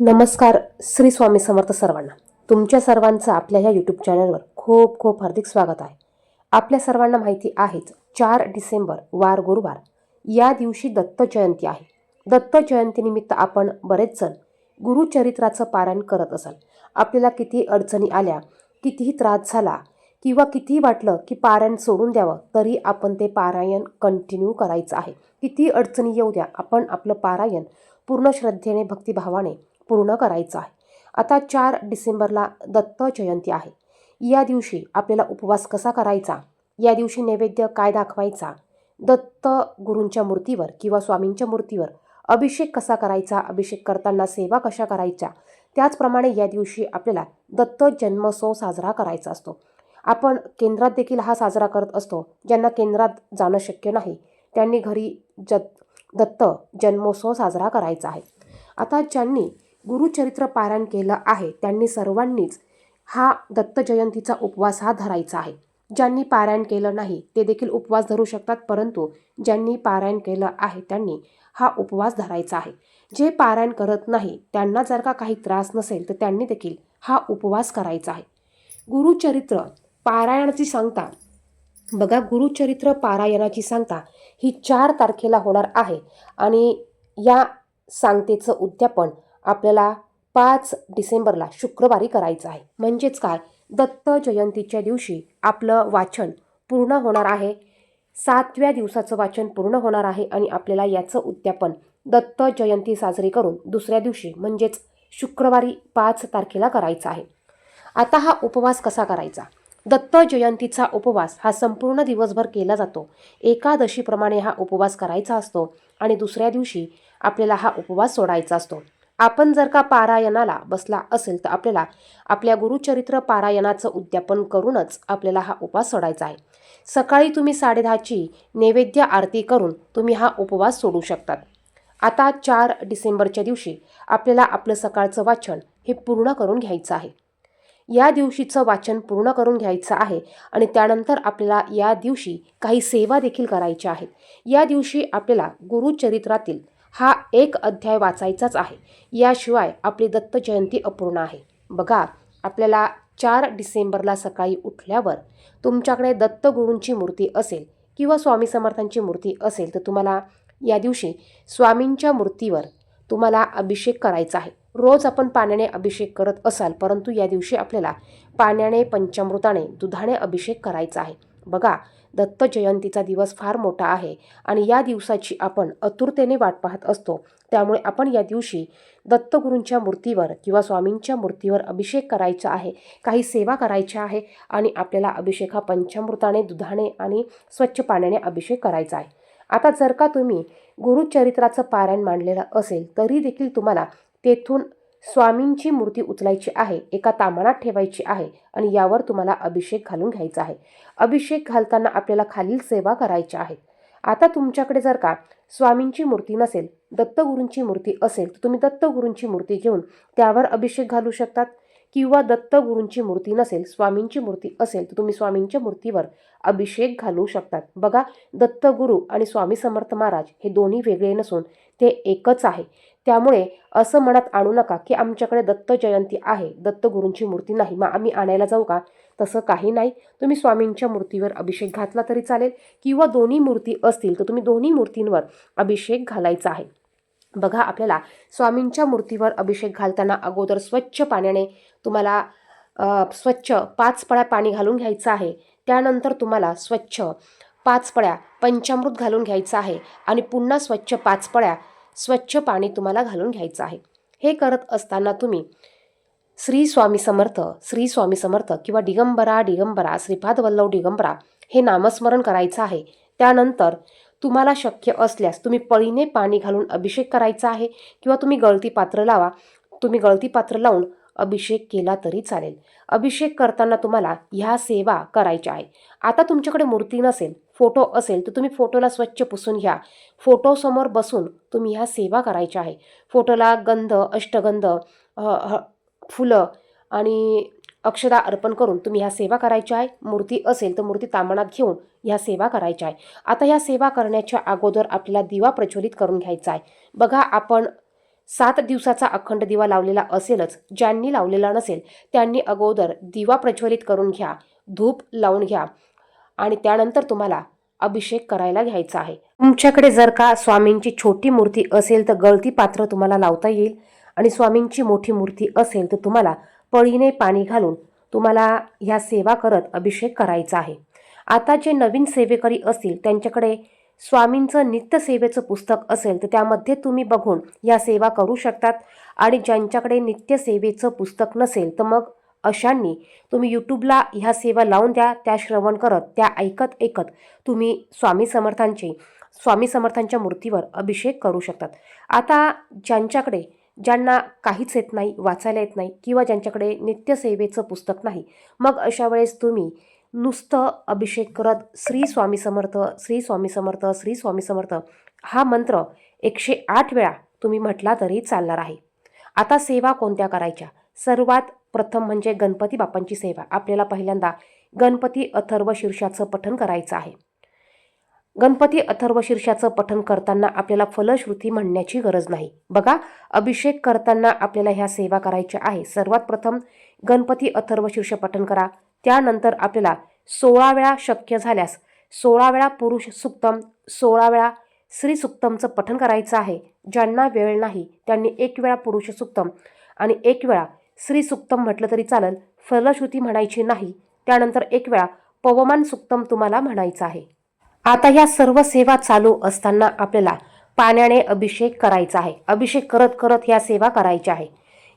नमस्कार श्री स्वामी समर्थ सर्वांना. तुमच्या सर्वांचं आपल्या ह्या यूट्यूब चॅनलवर खूप खूप हार्दिक स्वागत आहे. आपल्या सर्वांना माहिती आहेच चार डिसेंबर वार गुरुवार. या दिवशी दत्त जयंती आहे. दत्त जयंतीनिमित्त आपण बरेच जण गुरुचरित्राचं पारायण करत असाल. आपल्याला किती अडचणी आल्या कितीही त्रास झाला किंवा कितीही वाटलं की पारायण सोडून द्यावं तरी आपण ते पारायण कंटिन्यू करायचं आहे. किती अडचणी येऊ द्या आपण आपलं पारायण पूर्ण श्रद्धेने भक्तिभावाने पूर्ण करायचं आहे. आता चार डिसेंबरला दत्त जयंती आहे. या दिवशी आपल्याला उपवास कसा करायचा? या दिवशी नैवेद्य काय दाखवायचा? दत्त गुरूंच्या मूर्तीवर किंवा स्वामींच्या मूर्तीवर अभिषेक कसा करायचा? अभिषेक करताना सेवा कशा करायच्या? त्याचप्रमाणे या दिवशी आपल्याला दत्त जन्मोत्सव साजरा करायचा असतो. आपण केंद्रात देखील हा साजरा करत असतो ज्यांना केंद्रात जाणं शक्य नाही. त्यांनी घरी ज दत्त जन्मोत्सव साजरा करायचा आहे. आता ज्यांनी गुरुचरित्र पारायण केलं आहे. त्यांनी सर्वांनीच हा दत्त जयंतीचा उपवास हा धरायचा आहे. ज्यांनी पारायण केलं नाही ते देखील उपवास धरू शकतात परंतु ज्यांनी पारायण केलं आहे त्यांनी हा उपवास धरायचा आहे. जे पारायण करत नाही त्यांना जर का काही त्रास नसेल तर त्यांनी देखील हा उपवास करायचा आहे. गुरुचरित्र पारायणाची सांगता बघा गुरुचरित्र पारायणाची सांगता ही चार तारखेला होणार आहे आणि या सांगतेचं उद्यापन आपल्याला पाच डिसेंबरला शुक्रवारी करायचं आहे. म्हणजेच काय? दत्त जयंतीच्या दिवशी आपलं वाचन पूर्ण होणार आहे. सातव्या दिवसाचं वाचन पूर्ण होणार आहे आणि आपल्याला याचं उद्यापन दत्त जयंती साजरी करून दुसऱ्या दिवशी म्हणजेच शुक्रवारी पाच तारखेला करायचा आहे. आता हा उपवास कसा करायचा? दत्त जयंतीचा उपवास हा संपूर्ण दिवसभर केला जातो. एकादशीप्रमाणे हा उपवास करायचा असतो आणि दुसऱ्या दिवशी आपल्याला हा उपवास सोडायचा असतो. आपण जर का पारायणाला बसला असेल तर आपल्याला आपल्या गुरुचरित्र पारायणाचं उद्यापन करूनच आपल्याला हा उपवास सोडायचा आहे. सकाळी तुम्ही साडेदहाची नैवेद्य आरती करून तुम्ही हा उपवास सोडू शकतात. आता चार डिसेंबरच्या दिवशी आपल्याला आपलं सकाळचं वाचन हे पूर्ण करून घ्यायचं आहे. या दिवशीचं वाचन पूर्ण करून घ्यायचं आहे आणि त्यानंतर आपल्याला या दिवशी काही सेवा देखील करायच्या आहेत. या दिवशी आपल्याला गुरुचरित्रातील हा एक अध्याय वाचायचाच आहे. याशिवाय आपली दत्त जयंती अपूर्ण आहे. बघा आपल्याला चार डिसेंबरला सकाळी उठल्यावर तुमच्याकडे दत्तगुरूंची मूर्ती असेल किंवा स्वामी समर्थांची मूर्ती असेल तर तुम्हाला या दिवशी स्वामींच्या मूर्तीवर तुम्हाला अभिषेक करायचा आहे. रोज आपण पाण्याने अभिषेक करत असाल परंतु या दिवशी आपल्याला पाण्याने पंचामृताने दुधाने अभिषेक करायचा आहे. बघा दत्त जयंतीचा दिवस फार मोठा आहे आणि या दिवसाची आपण आतुरतेने वाट पाहत असतो. त्यामुळे आपण या दिवशी दत्तगुरूंच्या मूर्तीवर किंवा स्वामींच्या मूर्तीवर अभिषेक करायचा आहे काही सेवा करायच्या आहे आणि आपल्याला अभिषेक हा पंचामृताने दुधाने आणि स्वच्छ पाण्याने अभिषेक करायचा आहे. आता जर का तुम्ही गुरुचरित्राचं पारायण मांडलेलं असेल तरी देखील तुम्हाला तेथून स्वामींची मूर्ती उचलायची आहे एका तामानात ठेवायची आहे आणि यावर तुम्हाला अभिषेक घालून घ्यायचा आहे. अभिषेक घालताना आपल्याला खालील सेवा करायच्या आहेत. आता तुमच्याकडे जर का स्वामींची मूर्ती नसेल दत्तगुरूंची मूर्ती असेल तर तुम्ही दत्तगुरूंची मूर्ती घेऊन त्यावर अभिषेक घालू शकतात. किंवा दत्तगुरूंची मूर्ती नसेल स्वामींची मूर्ती असेल तर तुम्ही स्वामींच्या मूर्तीवर अभिषेक घालू शकतात. बघा दत्तगुरू आणि स्वामी समर्थ महाराज हे दोन्ही वेगळे नसून ते एकच आहे. त्यामुळे असं मनात आणू नका की आमच्याकडे दत्त जयंती आहे. दत्तगुरूंची मूर्ती नाही. मग आम्ही आणायला जाऊ का? तसं काही नाही. तुम्ही स्वामींच्या मूर्तीवर अभिषेक घातला तरी चालेल किंवा दोन्ही मूर्ती असतील तर तुम्ही दोन्ही मूर्तींवर अभिषेक घालायचा आहे. बघा आपल्याला स्वामींच्या मूर्तीवर अभिषेक घालताना अगोदर स्वच्छ पाण्याने तुम्हाला स्वच्छ पाच पळ्या पाणी घालून घ्यायचं आहे. त्यानंतर तुम्हाला स्वच्छ पाच पळ्या पंचामृत घालून घ्यायचं आहे आणि पुन्हा स्वच्छ पाच पळ्या स्वच्छ पाणी तुम्हाला घालून घ्यायचं आहे. हे करत असताना तुम्ही श्री स्वामी समर्थ श्री स्वामी समर्थ किंवा दिगंबरा दिगंबरा श्रीपाद वल्लभ दिगंबरा हे नामस्मरण करायचं आहे. त्यानंतर तुम्हाला शक्य असल्यास तुम्ही पळीने पाणी घालून अभिषेक करायचा आहे किंवा तुम्ही गळती पात्र लावा. तुम्ही गळती पात्र लावून अभिषेक केला तरी चालेल. अभिषेक करताना तुम्हाला ह्या सेवा करायच्या आहे. आता तुमच्याकडे मूर्ती नसेल फोटो असेल तर तुम्ही फोटोला स्वच्छ पुसून घ्या. फोटोसमोर बसून तुम्ही ह्या सेवा करायच्या आहे फोटोला गंध अष्टगंध ह- फुलं आणि अक्षदा अर्पण करून तुम्ही ह्या सेवा करायच्या आहे मूर्ती असेल तर मूर्ती तामणात घेऊन ह्या सेवा करायच्या आहे आता ह्या सेवा करण्याच्या अगोदर आपल्याला दिवा प्रज्वलित करून घ्यायचा आहे. बघा आपण सात दिवसाचा अखंड दिवा लावलेला असेलच ज्यांनी लावलेला नसेल त्यांनी अगोदर दिवा प्रज्वलित करून घ्या. धूप लावून घ्या. आणि त्यानंतर तुम्हाला अभिषेक करायला घ्यायचा आहे. तुमच्याकडे जर का स्वामींची छोटी मूर्ती असेल तर गळती पात्र तुम्हाला लावता येईल आणि स्वामींची मोठी मूर्ती असेल तर तुम्हाला पळीने पाणी घालून तुम्हाला ह्या सेवा करत अभिषेक करायचा आहे. आता जे नवीन सेवेकरी असतील त्यांच्याकडे स्वामींचं नित्यसेवेचं पुस्तक असेल तर त्यामध्ये तुम्ही बघून या सेवा करू शकतात आणि ज्यांच्याकडे नित्यसेवेचं पुस्तक नसेल तर मग अशांनी तुम्ही यूट्यूबला ह्या सेवा लावून द्या त्या श्रवण करत त्या ऐकत ऐकत तुम्ही स्वामी समर्थांचे स्वामी समर्थांच्या मूर्तीवर अभिषेक करू शकतात. आता ज्यांच्याकडे ज्यांना काहीच येत नाही वाचायला येत नाही किंवा ज्यांच्याकडे नित्यसेवेचं पुस्तक नाही मग अशा वेळेस तुम्ही नुसतं अभिषेक करत श्री स्वामी समर्थ श्री स्वामी समर्थ श्री स्वामी समर्थ हा मंत्र एकशे आठ वेळा तुम्ही म्हटला तरी चालणार आहे. आता सेवा कोणत्या करायच्या? सर्वात प्रथम म्हणजे गणपती बाप्पांची सेवा. आपल्याला पहिल्यांदा गणपती अथर्व शीर्षाचं पठण करायचं आहे. गणपती अथर्व शीर्षाचं पठण करताना आपल्याला फलश्रुती म्हणण्याची गरज नाही. बघा अभिषेक करताना आपल्याला ह्या सेवा करायच्या आहे. सर्वात प्रथम गणपती अथर्व शीर्ष पठण करा. त्यानंतर आपल्याला सोळा वेळा शक्य झाल्यास सोळा वेळा पुरुष सुक्तम सोळा वेळा श्री सुक्तमचं पठण करायचं आहे. ज्यांना वेळ नाही त्यांनी एक वेळा पुरुष सुक्तम आणि एक वेळा श्री सुक्तम म्हटलं तरी चालेल फलश्रुती म्हणायची नाही. त्यानंतर एक वेळा पवमान सुक्तम तुम्हाला म्हणायचं आहे. आता या सर्व सेवा चालू असताना आपल्याला पाण्याने अभिषेक करायचा आहे. अभिषेक करत करत या सेवा करायच्या आहे.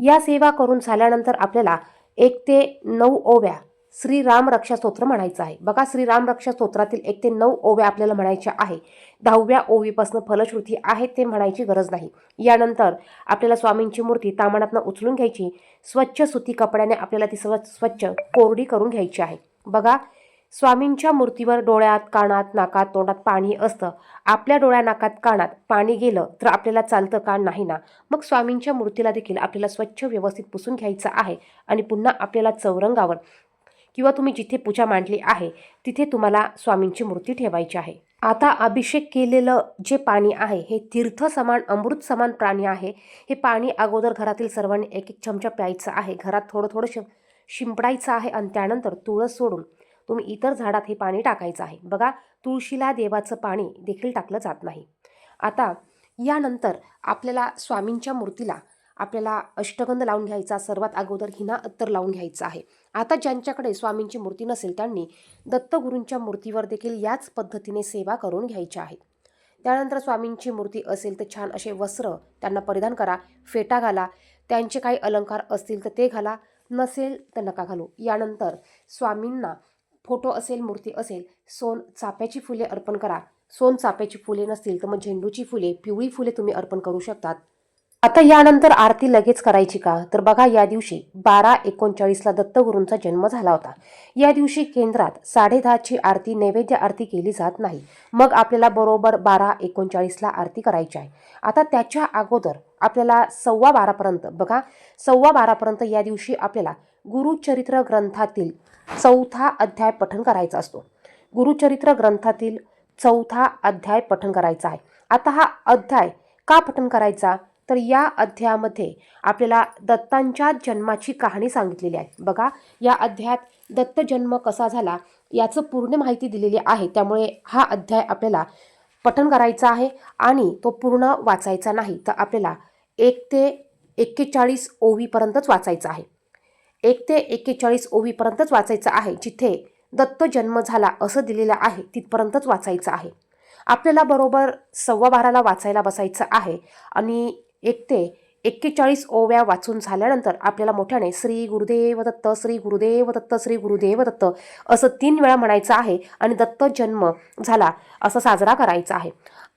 या सेवा करून झाल्यानंतर आपल्याला एक ते नऊ ओव्या श्रीराम रक्षा स्तोत्र म्हणायचं आहे. बघा श्रीराम रक्षा स्तोत्रातील एक ते नऊ ओव्या आपल्याला म्हणायच्या आहे. दहाव्या ओवीपासून फलश्रुती आहे ते म्हणायची गरज नाही. यानंतर आपल्याला स्वामींची मूर्ती तामणातनं उचलून घ्यायची. स्वच्छ सुती कपड्याने आपल्याला ती स्व स्वच्छ कोरडी करून घ्यायची आहे. बघा स्वामींच्या मूर्तीवर डोळ्यात कानात नाकात तोंडात पाणी असतं. आपल्या डोळ्या नाकात कानात पाणी गेलं तर आपल्याला चालतं का नाही ना? मग स्वामींच्या मूर्तीला देखील आपल्याला स्वच्छ व्यवस्थित पुसून घ्यायचं आहे आणि पुन्हा आपल्याला चौरंगावर किंवा तुम्ही जिथे पूजा मांडली आहे तिथे तुम्हाला स्वामींची मूर्ती ठेवायची आहे. आता अभिषेक केलेलं जे पाणी आहे हे तीर्थ समान अमृत समान प्राणी आहे. हे पाणी अगोदर घरातील सर्वांनी एक एक चमचा प्यायचं आहे. घरात थोडं थोडं श शिंपडायचं आहे आणि त्यानंतर तुळस सोडून तुम्ही इतर झाडात हे पाणी टाकायचं आहे. बघा तुळशीला देवाचं पाणी देखील टाकलं जात नाही. आता यानंतर आपल्याला स्वामींच्या मूर्तीला आपल्याला अष्टगंध लावून घ्यायचा सर्वात अगोदर हिना अत्तर लावून घ्यायचं आहे. आता ज्यांच्याकडे स्वामींची मूर्ती नसेल त्यांनी दत्तगुरूंच्या मूर्तीवर देखील याच पद्धतीने सेवा करून घ्यायची आहे. त्यानंतर स्वामींची मूर्ती असेल तर छान असे वस्त्र त्यांना परिधान करा फेटा घाला त्यांचे काही अलंकार असतील तर ते घाला नसेल तर नका घालू. यानंतर स्वामींना फोटो असेल मूर्ती असेल सोन चाप्याची फुले अर्पण करा. सोन चाप्याची फुले नसतील तर मग झेंडूची फुले पिवळी फुले तुम्ही अर्पण करू शकतात. आता यानंतर आरती लगेच करायची का? तर बघा या दिवशी बारा एकोणचाळीसला दत्तगुरूंचा जन्म झाला होता. या दिवशी केंद्रात साडेदहाची आरती नैवेद्य आरती केली जात नाही. मग आपल्याला बरोबर बारा एकोणचाळीसला आरती करायची आहे. आता त्याच्या अगोदर आपल्याला सव्वा बारापर्यंत बघा सव्वा बारापर्यंत या दिवशी आपल्याला गुरुचरित्र ग्रंथातील चौथा अध्याय पठण करायचा असतो. गुरुचरित्र ग्रंथातील चौथा अध्याय पठण करायचा आहे. आता हा अध्याय का पठण करायचा? तर या अध्यायामध्ये आपल्याला दत्तांच्या जन्माची कहाणी सांगितलेली आहे. बघा या अध्यायात दत्त जन्म कसा झाला याचं पूर्ण माहिती दिलेली आहे. त्यामुळे हा अध्याय आपल्याला पठन करायचा आहे आणि तो पूर्ण वाचायचा नाही. तर आपल्याला एक ते एक्केचाळीस ओवीपर्यंतच वाचायचा आहे. एक ते एक्केचाळीस ओवीपर्यंतच वाचायचं आहे. जिथे दत्त जन्म झाला असं दिलेलं आहे तिथपर्यंतच वाचायचं आहे. आपल्याला बरोबर सव्वा बाराला वाचायला बसायचं आहे आणि एक ते एक्केचाळीस ओव्या वाचून झाल्यानंतर आपल्याला मोठ्याने श्री गुरुदेव दत्त श्री गुरुदेव दत्त श्री गुरुदेव दत्त असं तीन वेळा म्हणायचं आहे आणि दत्त जन्म झाला असं साजरा करायचा आहे.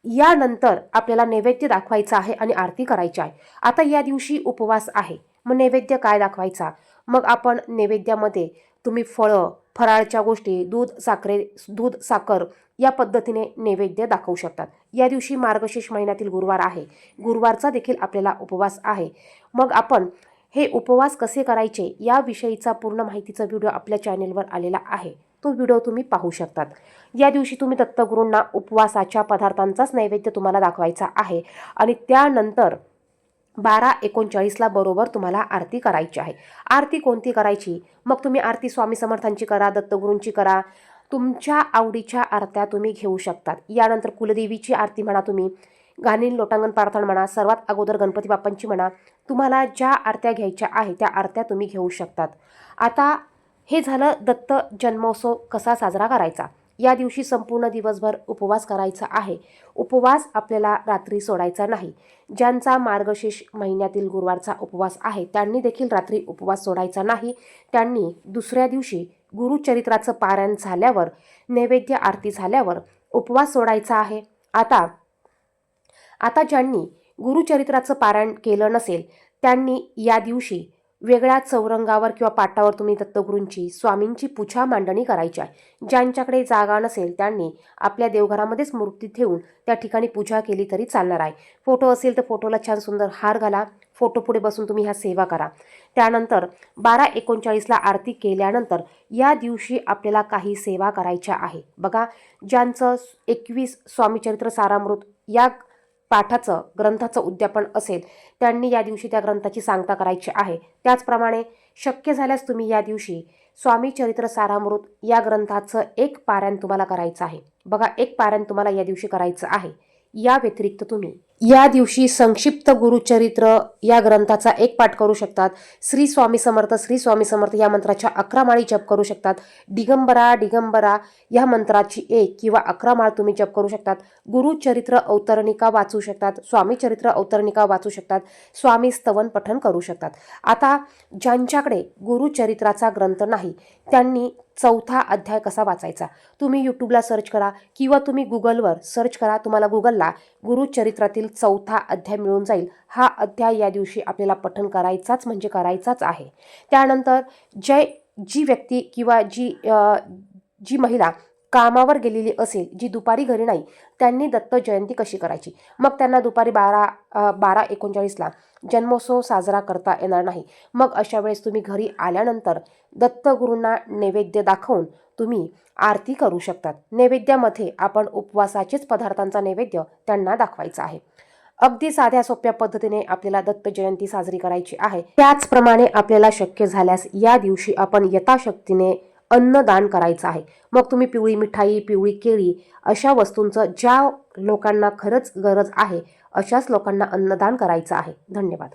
यानंतर आपल्याला नैवेद्य दाखवायचा आहे आणि आरती करायची आहे. आता या दिवशी उपवास आहे. मग नैवेद्य काय दाखवायचा? मग आपण नैवेद्यामध्ये तुम्ही फळं फराळच्या गोष्टी दूध साखरे दूध साखर या पद्धतीने नैवेद्य दाखवू शकतात. या दिवशी मार्गशीर्ष महिन्यातील गुरुवार आहे. गुरुवारचा देखील आपल्याला उपवास आहे. मग आपण हे उपवास कसे करायचे याविषयीचा पूर्ण माहितीचा व्हिडिओ आपल्या चॅनेलवर आलेला आहे. तो व्हिडिओ तुम्ही पाहू शकतात. या दिवशी तुम्ही दत्तगुरूंना उपवासाच्या पदार्थांचाच नैवेद्य तुम्हाला दाखवायचा आहे आणि त्यानंतर बारा एकोणचाळीसला बरोबर तुम्हाला आरती करायची आहे. आरती कोणती करायची? मग तुम्ही आरती स्वामी समर्थांची करा दत्तगुरूंची करा तुमच्या आवडीच्या आरत्या तुम्ही घेऊ शकतात. यानंतर कुलदेवीची आरती म्हणा तुम्ही गाणी लोटांगण प्रार्थना म्हणा सर्वात अगोदर गणपती बाप्पांची म्हणा तुम्हाला ज्या आरत्या घ्यायच्या आहे त्या आरत्या तुम्ही घेऊ शकतात. आता हे झालं दत्त जन्मोत्सव कसा साजरा करायचा? या दिवशी संपूर्ण दिवसभर उपवास करायचा आहे. उपवास आपल्याला रात्री सोडायचा नाही. ज्यांचा मार्गशीर्ष महिन्यातील गुरुवारचा उपवास आहे त्यांनी देखील रात्री उपवास सोडायचा नाही. त्यांनी दुसऱ्या दिवशी गुरुचरित्राचं पारायण झाल्यावर नैवेद्य आरती झाल्यावर उपवास सोडायचा आहे. आता आता ज्यांनी गुरुचरित्राचं पारायण केलं नसेल त्यांनी या दिवशी वेगळ्या चौरंगावर किंवा पाटावर तुम्ही दत्तगुरूंची स्वामींची पूजा मांडणी करायची आहे. ज्यांच्याकडे जागा नसेल त्यांनी आपल्या देवघरामध्येच मूर्ती ठेवून त्या ठिकाणी पूजा केली तरी चालणार आहे. फोटो असेल तर फोटोला छान सुंदर हार घाला. फोटो पुढे बसून तुम्ही ह्या सेवा करा. त्यानंतर बारा एकोणचाळीसला आरती केल्यानंतर या दिवशी आपल्याला काही सेवा करायच्या आहे. बघा ज्यांचं एकवीस स्वामीचरित्र सारामृत या पाठाचं ग्रंथाचं उद्यापन असेल त्यांनी या दिवशी त्या ग्रंथाची सांगता करायची आहे. त्याचप्रमाणे शक्य झाल्यास तुम्ही या दिवशी स्वामी चरित्र सारामृत या ग्रंथाचं एक पारायण तुम्हाला करायचं आहे. बघा एक पारायण तुम्हाला या दिवशी करायचं आहे. या व्यतिरिक्त तुम्ही या दिवशी संक्षिप्त गुरुचरित्र या ग्रंथाचा एक पाठ करू शकतात. श्री स्वामी समर्थ श्री स्वामी समर्थ या मंत्राच्या अकरा माळी जप करू शकतात. दिगंबरा दिगंबरा या मंत्राची एक किंवा अकरा माळ तुम्ही जप करू शकतात. गुरुचरित्र अवतरणिका वाचू शकतात. स्वामी चरित्र अवतरणिका वाचू शकतात. स्वामी स्तवन पठन करू शकतात. आता ज्यांच्याकडे गुरुचरित्राचा ग्रंथ नाही त्यांनी चौथा अध्याय कसा वाचायचा? तुम्ही यूट्यूबला सर्च करा किंवा तुम्ही गुगलवर सर्च करा. तुम्हाला गुगलला गुरुचरित्रातील चौथा अध्याय मिळून जाईल. हा अध्याय या दिवशी आपल्याला पठण करायचाच म्हणजे करायचाच आहे. त्यानंतर जय जी व्यक्ती किंवा जी जी महिला कामावर गेलेली असेल जी दुपारी घरी नाही त्यांनी दत्त जयंती कशी करायची? मग त्यांना दुपारी बारा बारा एकोणचाळीसला जन्मोत्सव साजरा करता येणार नाही. मग अशा वेळेस तुम्ही घरी आल्यानंतर दत्तगुरूंना नैवेद्य दाखवून तुम्ही आरती करू शकतात. नैवेद्यामध्ये आपण उपवासाचेच पदार्थांचा नैवेद्य त्यांना दाखवायचा आहे. अगदी साध्या सोप्या पद्धतीने आपल्याला दत्त जयंती साजरी करायची आहे. त्याचप्रमाणे आपल्याला शक्य झाल्यास या दिवशी आपण यथाशक्तीने अन्नदान करायचं आहे. मग तुम्ही पिवळी मिठाई पिवळी केळी अशा वस्तूंचं ज्या लोकांना खरंच गरज आहे अशाच लोकांना अन्नदान करायचं आहे. धन्यवाद.